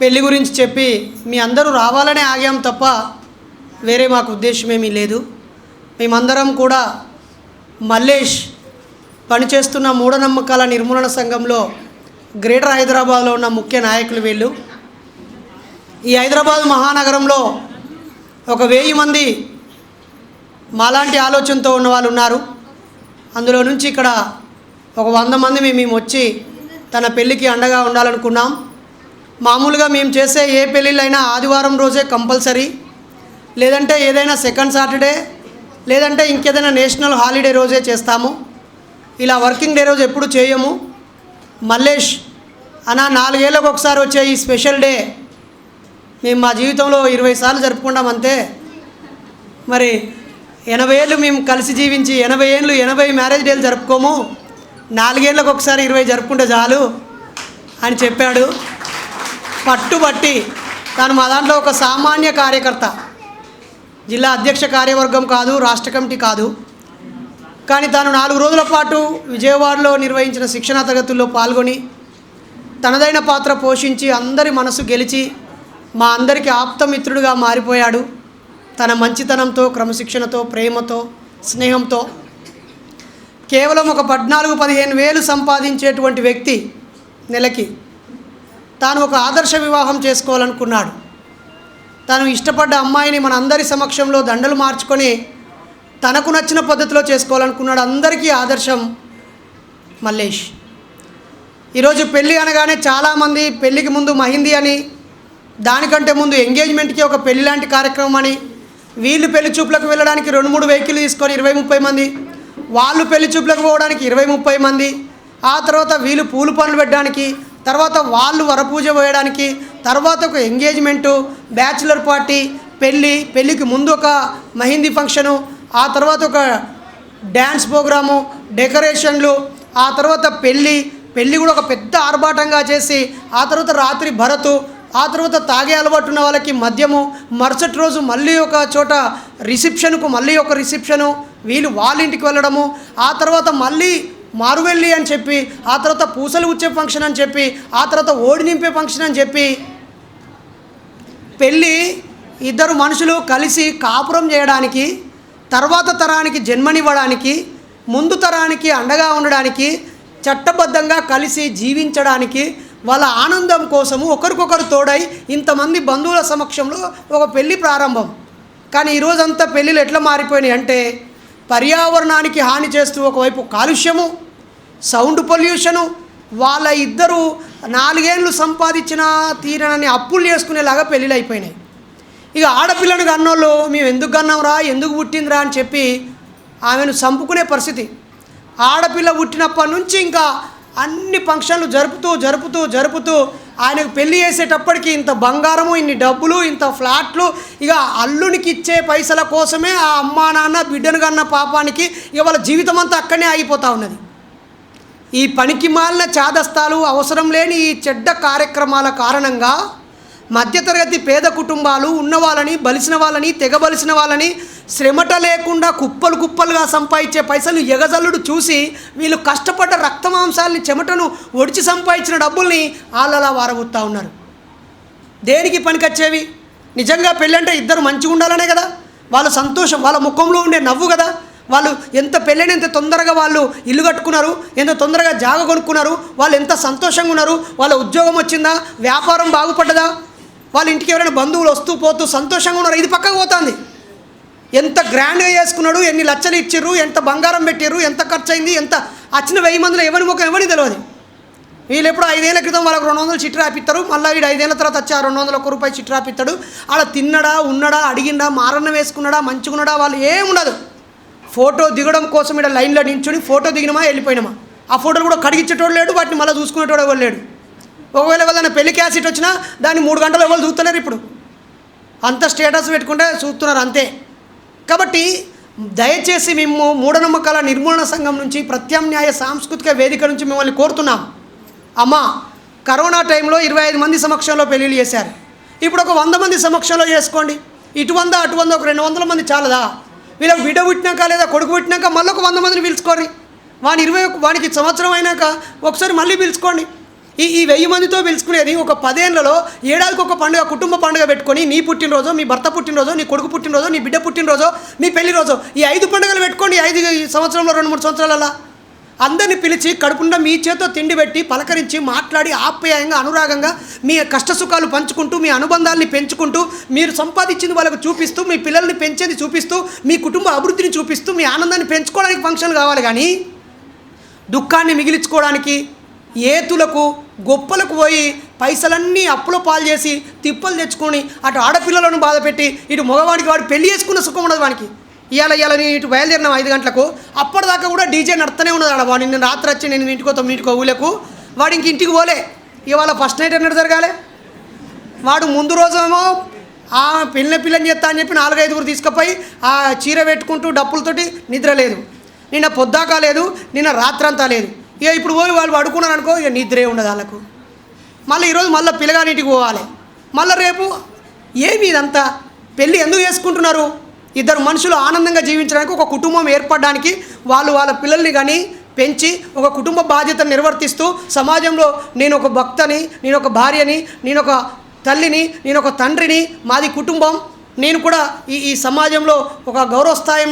పెళ్ళి గురించి చెప్పి మీ అందరూ రావాలనే ఆగాం తప్ప వేరే మాకు ఉద్దేశం ఏమీ లేదు. మేమందరం కూడా మల్లేష్ పనిచేస్తున్న మూఢనమ్మకాల నిర్మూలన సంఘంలో గ్రేటర్ హైదరాబాద్లో ఉన్న ముఖ్య నాయకులు వీళ్ళు. ఈ హైదరాబాద్ మహానగరంలో ఒక వెయ్యి మంది మాలాంటి ఆలోచనతో ఉన్న వాళ్ళు ఉన్నారు. అందులో నుంచి ఇక్కడ ఒక వంద మంది మేము వచ్చి తన పెళ్ళికి అండగా ఉండాలనుకున్నాం. మామూలుగా మేము చేసే ఏ పెళ్ళిళ్ళైనా ఆదివారం రోజే కంపల్సరీ. లేదంటే ఏదైనా సెకండ్ సాటర్డే లేదంటే ఇంకేదైనా నేషనల్ హాలిడే రోజే చేస్తాము. ఇలా వర్కింగ్ డే రోజు ఎప్పుడు చేయము. మల్లేష్ అన్న నాలుగేళ్ళకు ఒకసారి వచ్చే ఈ స్పెషల్ డే మేము మా జీవితంలో ఇరవై సార్లు జరుపుకుంటాం అంతే. మరి ఎనభై ఏళ్ళు మేము కలిసి జీవించి ఎనభై ఏళ్ళు ఎనభై మ్యారేజ్ డేలు జరుపుకోము. నాలుగేళ్ళకు ఒకసారి ఇరవై జరుపుకుంటే చాలు అని చెప్పాడు. పట్టుబట్టి తాను మా దాంట్లో ఒక సామాన్య కార్యకర్త. జిల్లా అధ్యక్ష కార్యవర్గం కాదు రాష్ట్ర కమిటీ కాదు. కానీ తాను నాలుగు రోజుల పాటు విజయవాడలో నిర్వహించిన శిక్షణా తరగతుల్లో పాల్గొని తనదైన పాత్ర పోషించి అందరి మనసు గెలిచి మా అందరికీ ఆప్తమిత్రుడిగా మారిపోయాడు. తన మంచితనంతో క్రమశిక్షణతో ప్రేమతో స్నేహంతో కేవలం ఒక పద్నాలుగు పదిహేను వేలు సంపాదించేటువంటి వ్యక్తి నెలకి. తాను ఒక ఆదర్శ వివాహం చేసుకోవాలనుకున్నాడు. తాను ఇష్టపడ్డ అమ్మాయిని మన అందరి సమక్షంలో దండలు మార్చుకొని తనకు నచ్చిన పద్ధతిలో చేసుకోవాలనుకున్నాడు అందరికీ ఆదర్శం మల్లేష్. ఈరోజు పెళ్ళి అనగానే చాలామంది పెళ్ళికి ముందు మహిందీ అని దానికంటే ముందు ఎంగేజ్మెంట్కి ఒక పెళ్ళి లాంటి కార్యక్రమం అని వీళ్ళు పెళ్ళి చూపులకు వెళ్ళడానికి రెండు మూడు వెహికల్ తీసుకొని ఇరవై ముప్పై మంది వాళ్ళు పెళ్ళి చూపులకు పోవడానికి ఇరవై ముప్పై మంది ఆ తర్వాత వీళ్ళు పూలు పనులు పెట్టడానికి తర్వాత వాళ్ళు వరపూజ పోయడానికి తర్వాత ఒక ఎంగేజ్మెంటు బ్యాచులర్ పార్టీ పెళ్ళి పెళ్ళికి ముందు ఒక మహిందీ ఫంక్షను ఆ తర్వాత ఒక డ్యాన్స్ ప్రోగ్రాము డెకరేషన్లు ఆ తర్వాత పెళ్ళి పెళ్ళి కూడా ఒక పెద్ద ఆర్భాటంగా చేసి ఆ తర్వాత రాత్రి భరతు ఆ తర్వాత తాగే అలవాటు ఉన్న వాళ్ళకి మద్యము మరుసటి రోజు మళ్ళీ ఒక చోట రిసెప్షన్కు మళ్ళీ ఒక రిసెప్షను వీళ్ళు వాళ్ళ ఇంటికి వెళ్ళడము ఆ తర్వాత మళ్ళీ మారువెళ్ళి అని చెప్పి ఆ తర్వాత పూసలు ఉచ్చే ఫంక్షన్ అని చెప్పి ఆ తర్వాత ఓడి నింపే ఫంక్షన్ అని చెప్పి పెళ్ళి ఇద్దరు మనుషులు కలిసి కాపురం చేయడానికి తర్వాత తరానికి జన్మనివ్వడానికి ముందు తరానికి అండగా ఉండడానికి చట్టబద్ధంగా కలిసి జీవించడానికి వాళ్ళ ఆనందం కోసము ఒకరికొకరు తోడై ఇంతమంది బంధువుల సమక్షంలో ఒక పెళ్ళి ప్రారంభం. కానీ ఈరోజంతా పెళ్ళిళ్ళు ఎట్లా మారిపోయినాయి అంటే పర్యావరణానికి హాని చేస్తూ ఒకవైపు కాలుష్యము సౌండ్ పొల్యూషను వాళ్ళ ఇద్దరు నాలుగేళ్ళు సంపాదించిన తీరనని అప్పులు చేసుకునేలాగా పెళ్ళిళ్ళు అయిపోయినాయి ఇక ఆడపిల్లను కన్నోళ్ళు మేము ఎందుకు కన్నాంరా ఎందుకు పుట్టిందిరా? అని చెప్పి ఆమెను చంపుకునే పరిస్థితి. ఆడపిల్ల పుట్టినప్పటి నుంచి ఇంకా అన్ని ఫంక్షన్లు జరుపుతూ జరుపుతూ జరుపుతూ ఆయనకు పెళ్ళి చేసేటప్పటికి ఇంత బంగారము ఇన్ని డబ్బులు ఇంత ఫ్లాట్లు ఇక అల్లునికి ఇచ్చే పైసల కోసమే ఆ అమ్మా నాన్న బిడ్డను కన్న పాపానికి ఇక వాళ్ళ జీవితం అంతా అక్కడనే ఆగిపోతూ ఉన్నది. ఈ పనికి మాలిన చాదస్తాలు అవసరం లేని ఈ చెడ్డ కార్యక్రమాల కారణంగా మధ్యతరగతి పేద కుటుంబాలు ఉన్న వాళ్ళని బలిసిన వాళ్ళని తెగబలిసిన వాళ్ళని శ్రమట లేకుండా కుప్పలు కుప్పలుగా సంపాదించే పైసలు ఎగజల్లుడు చూసి వీళ్ళు కష్టపడ్డ రక్తమాంసాలని చెమటను ఒడిచి సంపాదించిన డబ్బుల్ని వాళ్ళలా వారబుత్తా ఉన్నారు. దేనికి పనికొచ్చేవి? నిజంగా పెళ్ళంటే ఇద్దరు మంచిగా ఉండాలనే కదా? వాళ్ళ సంతోషం వాళ్ళ ముఖంలో ఉండే నవ్వు కదా? వాళ్ళు ఎంత పెళ్ళైన ఎంత తొందరగా వాళ్ళు ఇల్లు కట్టుకున్నారు ఎంత తొందరగా జాగ కొనుక్కున్నారు వాళ్ళు ఎంత సంతోషంగా ఉన్నారు వాళ్ళ ఉద్యోగం వచ్చిందా వ్యాపారం బాగుపడ్డదా? వాళ్ళ ఇంటికి ఎవరైనా బంధువులు వస్తూ పోతూ సంతోషంగా ఉన్నారు? ఇది పక్కకు పోతుంది. ఎంత గ్రాండ్గా చేసుకున్నాడు ఎన్ని లచ్చలు ఇచ్చిర్రు ఎంత బంగారం పెట్టారు ఎంత ఖర్చు అయింది ఎంత వచ్చిన వెయ్యి మందిలో ఎవరి ముఖం ఎవరిని తెలియదు వీళ్ళు ఎప్పుడు ఐదేళ్ళ క్రితం వాళ్ళకి రెండు వందలు చిట్టు రాపిస్తారు మళ్ళీ వీడు ఐదేళ్ళ తర్వాత వచ్చి ఆ రెండు వందల ఒక్క రూపాయి చిట్టు రాపిస్తాడు అలా తిన్నడా ఉన్నడా అడిగిండా మారన్న వేసుకున్నాడా మంచుకున్నాడా వాళ్ళు ఏం ఉండదు ఫోటో దిగడం కోసం ఇక్కడ లైన్లో నించుని ఫోటో దిగినమా వెళ్ళిపోయినామా? ఆ ఫోటోలు కూడా కడిగించేటోడు లేడు వాటిని మళ్ళీ చూసుకునేటోడు ఎవరు లేడు. ఒకవేళ ఏదైనా పెళ్ళి క్యాసెట్ వచ్చినా దాన్ని మూడు గంటలు ఎవరు చూస్తున్నారు ఇప్పుడు. అంత స్టేటస్ పెట్టుకుంటే చూస్తున్నారు అంతే. కాబట్టి దయచేసి మేము మూఢనమ్మకాల నిర్మూలన సంఘం నుంచి ప్రత్యామ్నాయ సాంస్కృతిక వేదిక నుంచి మిమ్మల్ని కోరుతున్నాం. అమ్మా కరోనా టైంలో ఇరవై ఐదు మంది సమక్షంలో పెళ్ళిళ్ళు చేశారు. ఇప్పుడు ఒక వంద మంది సమక్షంలో చేసుకోండి. ఇటు వంద అటు వంద ఒక రెండు వందల మంది చాలదా? వీళ్ళకి బిడ్డ పుట్టినాక లేదా కొడుకు పుట్టినాక మళ్ళీ ఒక వంద మందిని పిలుచుకోండి వాని ఇరవై వానికి సంవత్సరం అయినాక ఒకసారి మళ్ళీ పిలుచుకోండి. ఈ ఈ వెయ్యి మందితో పిలుచుకునేది ఒక పదేళ్ళలో ఏడాదికి ఒక పండుగ కుటుంబ పండుగ పెట్టుకొని నీ పుట్టినరోజు మీ భర్త పుట్టినరోజు నీ కొడుకు పుట్టినరోజు నీ బిడ్డ పుట్టినరోజు మీ పెళ్ళి రోజు ఈ ఐదు పండుగలు పెట్టుకోండి ఐదు సంవత్సరంలో రెండు మూడు సంవత్సరాలలో. అందరిని పిలిచి కడుపుండా మీ చేతో తిండి పెట్టి పలకరించి మాట్లాడి ఆప్యాయంగా అనురాగంగా మీ కష్టసుఖాలు పంచుకుంటూ మీ అనుబంధాల్ని పెంచుకుంటూ మీరు సంపాదించింది వాళ్ళకు చూపిస్తూ మీ పిల్లల్ని పెంచేది చూపిస్తూ మీ కుటుంబ అభివృద్ధిని చూపిస్తూ మీ ఆనందాన్ని పెంచుకోవడానికి ఫంక్షన్లు కావాలి కానీ దుఃఖాన్ని మిగిలించుకోవడానికి ఏతులకు గొప్పలకు పోయి పైసలన్నీ అప్పుల పాలు చేసి తిప్పలు తెచ్చుకొని అటు ఆడపిల్లలను బాధపెట్టి ఇటు మగవాడికి వాడు పెళ్ళి చేసుకున్న సుఖం ఉండదు వానికి. ఇవాళ ఇవాళ నేను ఇటు బయలుదేరినాం ఐదు గంటలకు. అప్పటిదాకా కూడా డీజే నడుతూనే ఉన్నది ఆడ వాడు. నిన్న రాత్రి వచ్చి నేను ఇంటికో తొమ్మిదికో ఊళ్ళకు. వాడు ఇంక ఇంటికి పోలే. ఇవాళ ఫస్ట్ నైట్ ఎన్నడు జరగాలి? వాడు ముందు రోజేమో ఆ పిల్ల పిల్లని చేస్తా అని చెప్పి నాలుగైదుగురు తీసుకుపోయి ఆ చీర పెట్టుకుంటూ డప్పులతోటి నిద్ర లేదు నిన్న పొద్దాకా లేదు నిన్న రాత్రంతా లేదు. ఇక ఇప్పుడు పోయి వాళ్ళు పడుకున్నారు అనుకో ఇక నిద్రే ఉండదు వాళ్ళకు. మళ్ళీ ఈరోజు మళ్ళీ పిల్లగానింటికి పోవాలి. మళ్ళీ రేపు ఏమి ఇదంతా? పెళ్ళి ఎందుకు చేసుకుంటున్నారు? ఇద్దరు మనుషులు ఆనందంగా జీవించడానికి ఒక కుటుంబం ఏర్పడడానికి వాళ్ళు వాళ్ళ పిల్లల్ని కానీ పెంచి ఒక కుటుంబ బాధ్యతను నిర్వర్తిస్తూ సమాజంలో నేను ఒక భక్తని నేను ఒక భార్యని నేను ఒక తల్లిని నేను ఒక తండ్రిని మాది కుటుంబం నేను కూడా ఈ ఈ సమాజంలో ఒక గౌరవ స్థాయి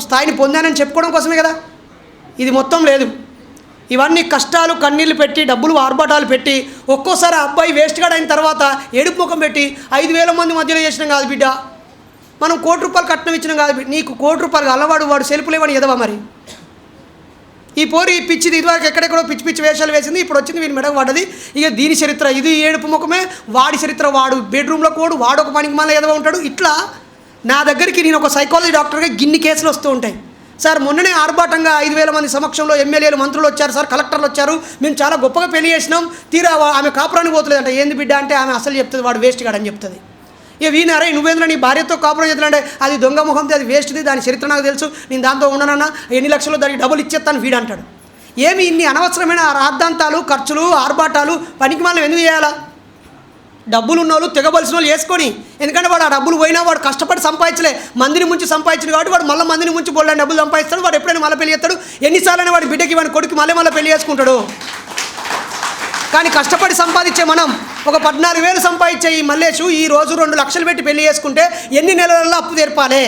స్థాయిని పొందానని చెప్పుకోవడం కోసమే కదా? ఇది మొత్తం లేదు. ఇవన్నీ కష్టాలు కన్నీళ్ళు పెట్టి డబ్బులు ఆర్భాటాలు పెట్టి ఒక్కోసారి అబ్బాయి వేస్ట్ అయిన తర్వాత ఏడుపు ముఖం పెట్టి ఐదు వేల మంది మధ్యలో చేసినాం కాదు బిడ్డ. మనం కోటి రూపాయలు కట్నం ఇచ్చినాం కాదు నీకు కోటి రూపాయలు అలవాడు వాడు సెల్ఫ్ లేవాడు ఎదవా మరి? ఈ పోరి ఈ పిచ్చిది ఇదివరకు ఎక్కడెక్కడో పిచ్చి పిచ్చి వేషాలు వేసింది ఇప్పుడు వచ్చింది వీడి మెడకు పడ్డది. ఇక దీని చరిత్ర ఇది ఏడుపు ముఖమే వాడి చరిత్ర వాడు బెడ్రూమ్లో కోడు వాడు ఒక పనికి మళ్ళీ ఎదవ ఉంటాడు. ఇట్లా నా దగ్గరికి నేను ఒక సైకాలజీ డాక్టర్గా గిన్ని కేసులు వస్తూ ఉంటాయి. సార్ మొన్ననే ఆర్భాటంగా ఐదు వేల మంది సమక్షంలో ఎమ్మెల్యేలు మంత్రులు వచ్చారు సార్ కలెక్టర్లు వచ్చారు. మేము చాలా గొప్పగా పెళ్ళి చేసినాం. తీరా ఆమె కాపురానికి పోతలేదంట. ఏంది బిడ్డ అంటే ఆమె అసలు చెప్తుంది వాడు వేస్ట్ కాడని చెప్తుంది. ఇక వీణ నువ్వేంద్ర నీ భార్యతో కాపురం చేతులంటే అది దొంగ ముఖంతో అది వేస్ట్ది దాని చరిత్ర నాకు తెలుసు. నేను దాంతో ఉండనన్నా ఎన్ని లక్షలు దానికి డబ్బులు ఇచ్చేస్తాను వీడంటాడు. ఏమి ఇన్ని అనవసరమైన రాద్ధాంతాలు ఖర్చులు ఆర్భాటాలు పనికి మనం ఎందుకు చేయాలా? డబ్బులు ఉన్న వాళ్ళు తెగబలిసిన వాళ్ళు వేసుకొని ఎందుకంటే వాడు ఆ డబ్బులు పోయినా వాడు కష్టపడి సంపాదించలే మందిని ముంచి సంపాదించాడు కాబట్టి వాడు మళ్ళీ మందిని ముంచి బోల్డని డబ్బులు సంపాదిస్తాడు వాడు ఎప్పుడైనా మళ్ళీ పెళ్ళి చేస్తాడు. ఎన్నిసార్లు వాడి బిడ్డకి వాడి కొడుకు మళ్ళీ మళ్ళీ పెళ్ళి చేసుకుంటాడు. కానీ కష్టపడి సంపాదించే మనం ఒక పద్నాలుగు వేలు సంపాదించే ఈ మల్లేషు ఈ రోజు రెండు లక్షలు పెట్టి పెళ్ళి చేసుకుంటే ఎన్ని నెలలలో అప్పు తీర్పాలి?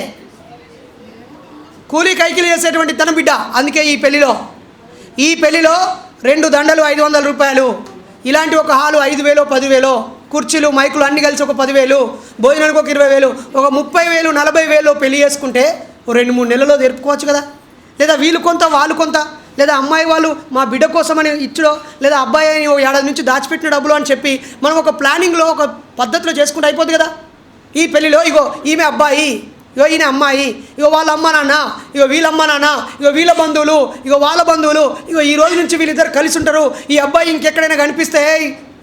కూలీ కైకిలు చేసేటువంటి తన బిడ్డ అందుకే ఈ పెళ్ళిలో. ఈ పెళ్ళిలో రెండు దండలు ఐదు వందల రూపాయలు ఇలాంటి ఒక హాలు ఐదు వేలు పదివేలో కుర్చీలు మైకులు అన్ని కలిసి ఒక పదివేలు భోజనానికి ఒక ఇరవై వేలు ఒక ముప్పై వేలు నలభై వేలు పెళ్ళి చేసుకుంటే రెండు మూడు నెలల్లో తెరుపుకోవచ్చు కదా? లేదా వీళ్ళు కొంత వాళ్ళు కొంత లేదా అమ్మాయి వాళ్ళు మా బిడ్డ కోసమని ఇచ్చడో లేదా అబ్బాయి అని ఓ ఏడాది నుంచి దాచిపెట్టిన డబ్బులు అని చెప్పి మనం ఒక ప్లానింగ్లో ఒక పద్ధతిలో చేసుకుంటే అయిపోద్ది కదా? ఈ పెళ్ళిలో ఇగో ఈమె అబ్బాయి ఇగో ఈయన అమ్మాయి ఇగో వాళ్ళ అమ్మ నాన్న ఇగో వీళ్ళ అమ్మ నాన్న ఇగో వీళ్ళ బంధువులు ఇగో వాళ్ళ బంధువులు ఇగో ఈ రోజు నుంచి వీళ్ళిద్దరు కలిసి ఉంటారు. ఈ అబ్బాయి ఇంకెక్కడైనా కనిపిస్తే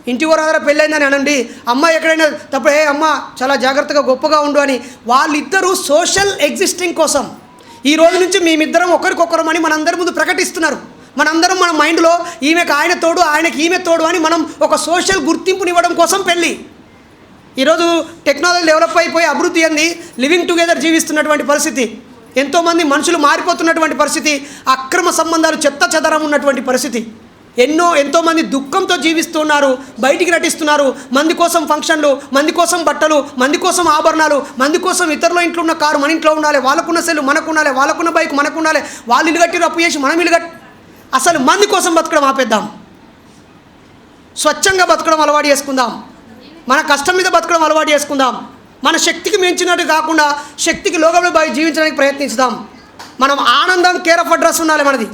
ఇంటి వరాదర పెళ్ళైందని అనండి. అమ్మాయి ఎక్కడైనా తప్పుడు ఏ అమ్మ చాలా జాగ్రత్తగా గొప్పగా ఉండు అని. వాళ్ళిద్దరూ సోషల్ ఎగ్జిస్టింగ్ కోసం. ఈ రోజు నుంచి మేమిద్దరం ఒకరికొకరం అని మనందరి ముందు ప్రకటిస్తున్నారు. మనందరం మన మైండ్లో ఈమెకు ఆయన తోడు ఆయనకి ఈమె తోడు అని మనం ఒక సోషల్ గుర్తింపునివ్వడం కోసం పెళ్ళి. ఈరోజు టెక్నాలజీ డెవలప్ అయిపోయి అభివృద్ధి అంది లివింగ్ టుగెదర్ జీవిస్తున్నటువంటి పరిస్థితి. ఎంతోమంది మనుషులు మారిపోతున్నటువంటి పరిస్థితి అక్రమ సంబంధాలు చెత్త చెదరం ఉన్నటువంటి పరిస్థితి. ఎన్నో ఎంతోమంది దుఃఖంతో జీవిస్తున్నారు బయటికి నటిస్తున్నారు మంది కోసం ఫంక్షన్లు మంది కోసం బట్టలు మంది కోసం ఆభరణాలు మంది కోసం ఇతరుల ఇంట్లో ఉన్న కారు మన ఇంట్లో ఉండాలి వాళ్ళకున్న సెల్లు మనకు ఉండాలి వాళ్ళకున్న బైక్ మనకు ఉండాలి వాళ్ళు ఇల్లు కట్టి అప్పు చేసి మనం ఇల్లు కట్టి అసలు మంది కోసం బతకడం ఆపేద్దాం. స్వచ్ఛంగా బతకడం అలవాటు చేసుకుందాం. మన కష్టం మీద బతకడం అలవాటు చేసుకుందాం. మన శక్తికి మించినట్టు కాకుండా శక్తికి లోకంలో బాగా జీవించడానికి ప్రయత్నించుదాం. మనం ఆనందం కేర్ ఆఫ్ అడ్రస్ ఉండాలి మనది.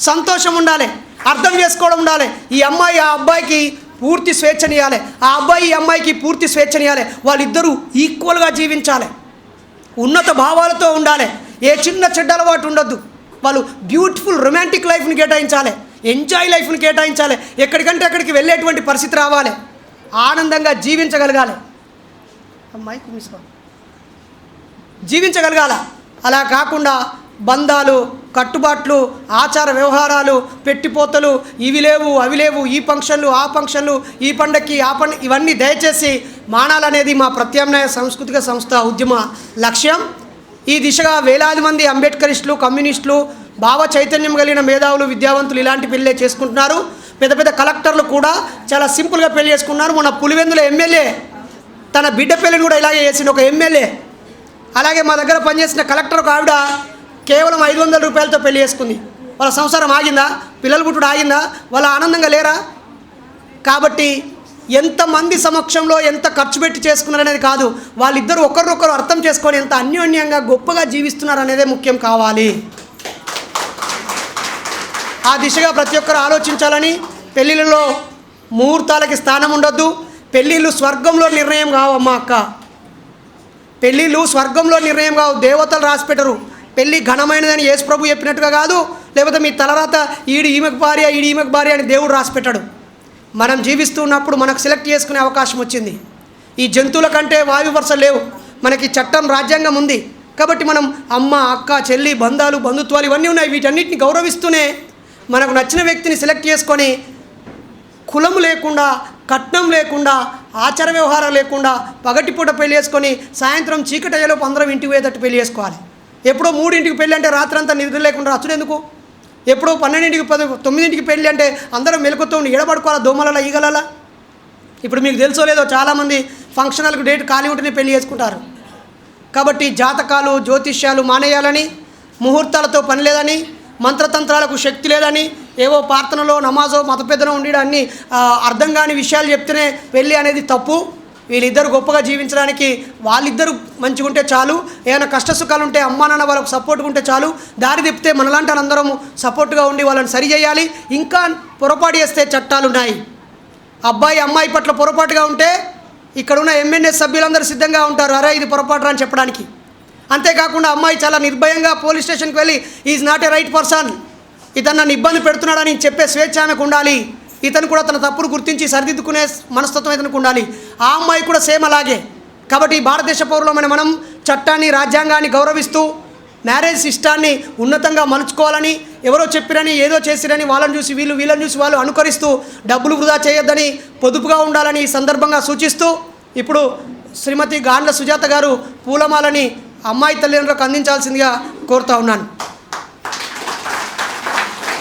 సంతోషం ఉండాలి. అర్థం చేసుకోవడం ఉండాలి. ఈ అమ్మాయి ఆ అబ్బాయికి పూర్తి స్వేచ్ఛనియాలి. ఆ అబ్బాయి ఈ అమ్మాయికి పూర్తి స్వేచ్ఛనియాలి. వాళ్ళిద్దరూ ఈక్వల్గా జీవించాలి. ఉన్నత భావాలతో ఉండాలి. ఏ చిన్న చెడ్డ అలవాటు ఉండొద్దు. వాళ్ళు బ్యూటిఫుల్ రొమాంటిక్ లైఫ్ని కేటాయించాలి. ఎంజాయ్ లైఫ్ని కేటాయించాలి. ఎక్కడికంటే అక్కడికి వెళ్ళేటువంటి పరిస్థితి రావాలి. ఆనందంగా జీవించగలగాలి. అమ్మాయి కుమిసుకో జీవించగలగాల. అలా కాకుండా బంధాలు కట్టుబాట్లు ఆచార వ్యవహారాలు పెట్టిపోతలు ఇవి లేవు అవి లేవు. ఈ ఫంక్షన్లు ఆ ఫంక్షన్లు ఈ పండక్కి ఆ పండ ఇవన్నీ దయచేసి మానాలనేది మా ప్రత్యామ్నాయ సాంస్కృతిక సంస్థ ఉద్యమ లక్ష్యం. ఈ దిశగా వేలాది మంది అంబేద్కరిస్టులు కమ్యూనిస్టులు భావ చైతన్యం కలిగిన మేధావులు విద్యావంతులు ఇలాంటి పెళ్ళే చేసుకుంటున్నారు. పెద్ద పెద్ద కలెక్టర్లు కూడా చాలా సింపుల్గా పెళ్ళి చేసుకున్నారు. మొన్న పులివెందుల ఎమ్మెల్యే తన బిడ్డ పెళ్ళిని కూడా ఇలాగే చేసిన ఒక ఎమ్మెల్యే. అలాగే మా దగ్గర పనిచేసిన కలెక్టర్ ఒక ఆవిడ కేవలం ఐదు వందల రూపాయలతో పెళ్ళి చేసుకుంది. వాళ్ళ సంసారం ఆగిందా? పిల్లలు పుట్టుడు ఆగిందా? వాళ్ళ ఆనందంగా లేరా? కాబట్టి ఎంతమంది సమక్షంలో ఎంత ఖర్చు పెట్టి చేసుకున్నారు అనేది కాదు. వాళ్ళిద్దరూ ఒకరినొకరు అర్థం చేసుకొని ఎంత అన్యోన్యంగా గొప్పగా జీవిస్తున్నారు అనేదే ముఖ్యం కావాలి. ఆ దిశగా ప్రతి ఒక్కరు ఆలోచించాలని పెళ్ళిళ్ళలో ముహూర్తాలకి స్థానం ఉండొద్దు. పెళ్ళిళ్ళు స్వర్గంలో నిర్ణయం కావమ్మా అక్క. పెళ్ళిళ్ళు స్వర్గంలో నిర్ణయం కావు. దేవతలు రాసి పెట్టరు. పెళ్ళి ఘనమైనదని యేసు ప్రభు చెప్పినట్టుగా కాదు లేకపోతే మీ తలరాత ఈడు ఈమెకు భార్య ఈడు ఈమెకు భార్య అని దేవుడు రాసిపెట్టాడు మనం మనం జీవిస్తున్నప్పుడు మనకు సెలెక్ట్ చేసుకునే అవకాశం వచ్చింది. ఈ జంతువుల కంటే వాయు వరుస లేవు. మనకి చట్టం రాజ్యాంగం ఉంది. కాబట్టి మనం అమ్మ అక్క చెల్లి బంధాలు బంధుత్వాలు ఇవన్నీ ఉన్నాయి. వీటన్నిటిని గౌరవిస్తూనే మనకు నచ్చిన వ్యక్తిని సెలెక్ట్ చేసుకొని కులం లేకుండా కట్నం లేకుండా ఆచార వ్యవహారం లేకుండా పగటిపూట పెళ్ళి చేసుకొని సాయంత్రం చీకటి అయ్యేలోపు అందరం ఇంటికి పోయేటట్టు పెళ్ళి చేసుకోవాలి. ఎప్పుడో మూడింటికి పెళ్ళి అంటే రాత్రంతా నిద్ర లేకుండా అచ్చుడు ఎందుకు? ఎప్పుడో పన్నెండింటికి పది తొమ్మిదింటికి పెళ్ళి అంటే అందరం మెలుకుతూ ఉండి ఎడబడుకోవాలా దోమలలా ఈగలలా? ఇప్పుడు మీకు తెలుసో లేదో చాలామంది ఫంక్షనల్కి డేట్ ఖాళీ ఉంటేనే పెళ్ళి చేసుకుంటారు. కాబట్టి జాతకాలు జ్యోతిష్యాలు మానేయాలని ముహూర్తాలతో పని లేదని మంత్రతంత్రాలకు శక్తి లేదని ఏవో ప్రార్థనలో నమాజో మత పెద్దనో ఉండి అన్ని అర్థం కాని విషయాలు చెప్తేనే పెళ్ళి అనేది తప్పు. వీళ్ళిద్దరు గొప్పగా జీవించడానికి వాళ్ళిద్దరు మంచిగా ఉంటే చాలు. ఏమైనా కష్ట సుఖాలు ఉంటే అమ్మా నాన్న వాళ్ళకు సపోర్ట్గా ఉంటే చాలు. దారి తిప్పితే మనలాంటి వాళ్ళందరం సపోర్ట్గా ఉండి వాళ్ళని సరి చేయాలి. ఇంకా పొరపాటు చేస్తే చట్టాలు ఉన్నాయి. అబ్బాయి అమ్మాయి పట్ల పొరపాటుగా ఉంటే ఇక్కడ ఉన్న ఎంఎన్ఎస్ సభ్యులందరూ సిద్ధంగా ఉంటారు. అరే ఇది పొరపాటు అని చెప్పడానికి. అంతేకాకుండా అమ్మాయి చాలా నిర్భయంగా పోలీస్ స్టేషన్కి వెళ్ళి is not a right person ఇతను నన్ను ఇబ్బంది పెడుతున్నాడని చెప్పే స్వేచ్ఛ ఆమెకు ఉండాలి. ఇతను కూడా తన తప్పును గుర్తించి సరిదిద్దుకునే మనస్తత్వం ఇతనికి ఉండాలి. ఆ అమ్మాయి కూడా సేమ్ అలాగే. కాబట్టి భారతదేశ పౌరులమైన మనం చట్టాన్ని రాజ్యాంగాన్ని గౌరవిస్తూ మ్యారేజ్ సిస్టాన్ని ఉన్నతంగా మలుచుకోవాలని ఎవరో చెప్పిరని ఏదో చేసిరని వాళ్ళని చూసి వీళ్ళు వీళ్ళని చూసి వాళ్ళు అనుకరిస్తూ డబ్బులు వృధా చేయొద్దని పొదుపుగా ఉండాలని ఈ సందర్భంగా సూచిస్తూ ఇప్పుడు శ్రీమతి గాండ్ల సుజాత గారు పూలమాలని అమ్మాయి తల్లిదండ్రులకు అందించాల్సిందిగా కోరుతా ఉన్నాను.